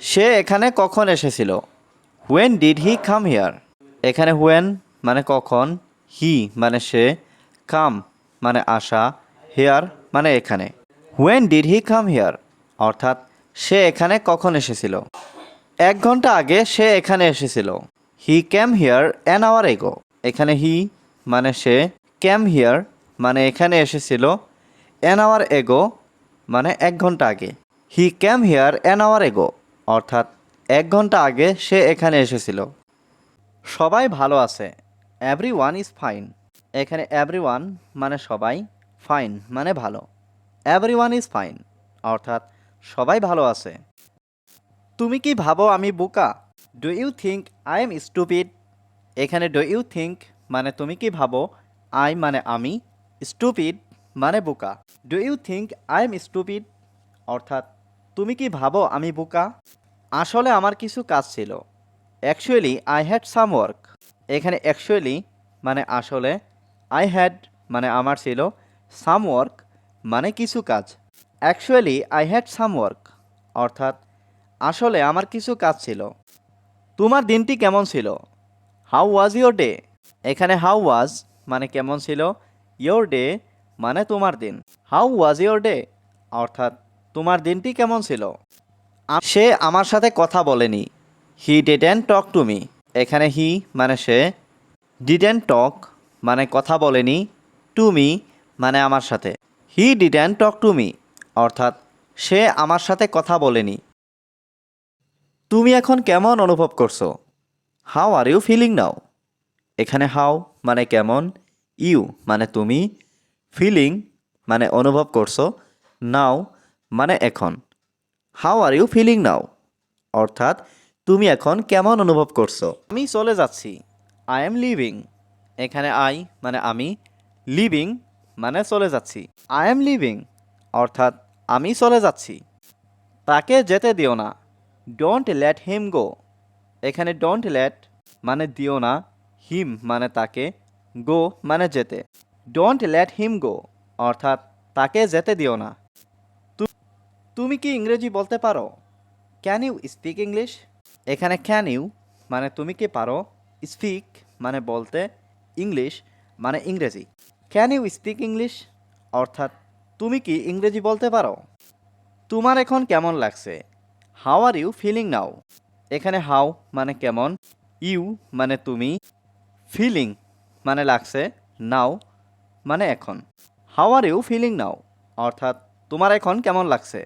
সে এখানে কখন এসেছিল? When did he come here এখানে হোয়েন মানে কখন হি মানে সে কাম মানে আসা হেয়ার মানে এখানে। When did he come here অর্থাৎ সে এখানে কখন এসেছিল? এক ঘণ্টা আগে সে এখানে এসেছিল। He came here an hour ago এখানে হি মানে সে ক্যাম হিয়ার মানে এখানে এসেছিল অ্যান আওয়ার এগো মানে এক ঘণ্টা আগে। He came here an hour ago অর্থাৎ এক ঘণ্টা আগে সে এখানে এসেছিল। সবাই ভালো আছে। এভরি ওয়ান ইজ ফাইন এখানে এভরি ওয়ান মানে সবাই ফাইন মানে ভালো। এভরি ওয়ান ইজ ফাইন অর্থাৎ সবাই ভালো আছে। তুমি কি ভাবো আমি বোকা? Do you think I am stupid এখানে ডু ইউ থিঙ্ক মানে তুমি কি ভাবো আই মানে আমি? স্টুপিড মানে বোকা। Do you think I am stupid অর্থাৎ তুমি কি ভাবো আমি বোকা? আসলে আমার কিছু কাজ ছিল। Actually I had some work এখানে অ্যাকচুয়ালি মানে আসলে আই হ্যাড মানে আমার ছিল সাম ওয়ার্ক মানে কিছু কাজ। Actually I had some work অর্থাৎ, আসলে আমার কিছু কাজ ছিল। তোমার দিনটি কেমন ছিল? হাউ ওয়াজ ইয়োর ডে এখানে হাউ ওয়াজ মানে কেমন ছিল? ইয়োর ডে মানে তোমার দিন। হাউ ওয়াজ ইয়োর ডে অর্থাৎ, তোমার দিনটি কেমন ছিল? সে আমার সাথে কথা বলেনি। He didn't talk to me এখানে হি মানে সে। ডিডেন্ট টক মানে কথা বলেনি। টু মি মানে আমার সাথে। He didn't talk to me অর্থাৎ সে আমার সাথে কথা বলেনি। তুমি এখন কেমন অনুভব করছ? How are you feeling now এখানে হাউ মানে কেমন? ইউ মানে তুমি। ফিলিং মানে অনুভব করছ। নাও মানে এখন। How are you feeling now অর্থাৎ, তুমি এখন কেমন অনুভব করছ? আমি চলে যাচ্ছি। আই এম লিভিং এখানে আই মানে আমি। লিভিং মানে চলে যাচ্ছি। আই এম লিভিং অর্থাৎ, আমি চলে যাচ্ছি। তাকে যেতে দিও না। ডোন্ট লেট হিম গো এখানে ডোন্ট লেট মানে দিও না। হিম মানে তাকে। গো মানে যেতে। ডোন্ট লেট হিম গো অর্থাৎ, তাকে যেতে দিও না। তুমি কি ইংরেজি বলতে পারো? ক্যান ইউ স্পিক ইংলিশ এখানে ক্যান ইউ মানে তুমি কি পারো? স্পিক মানে বলতে ইংলিশ মানে ইংরেজি। ক্যান ইউ স্পিক ইংলিশ অর্থাৎ, তুমি কি ইংরেজি বলতে পারো? তোমার এখন কেমন লাগছে? How are you feeling now এখানে হাউ মানে কেমন ইউ মানে তুমি ফিলিং মানে লাগছে নাও মানে এখন। How are you feeling now অর্থাৎ, তোমার এখন কেমন লাগছে?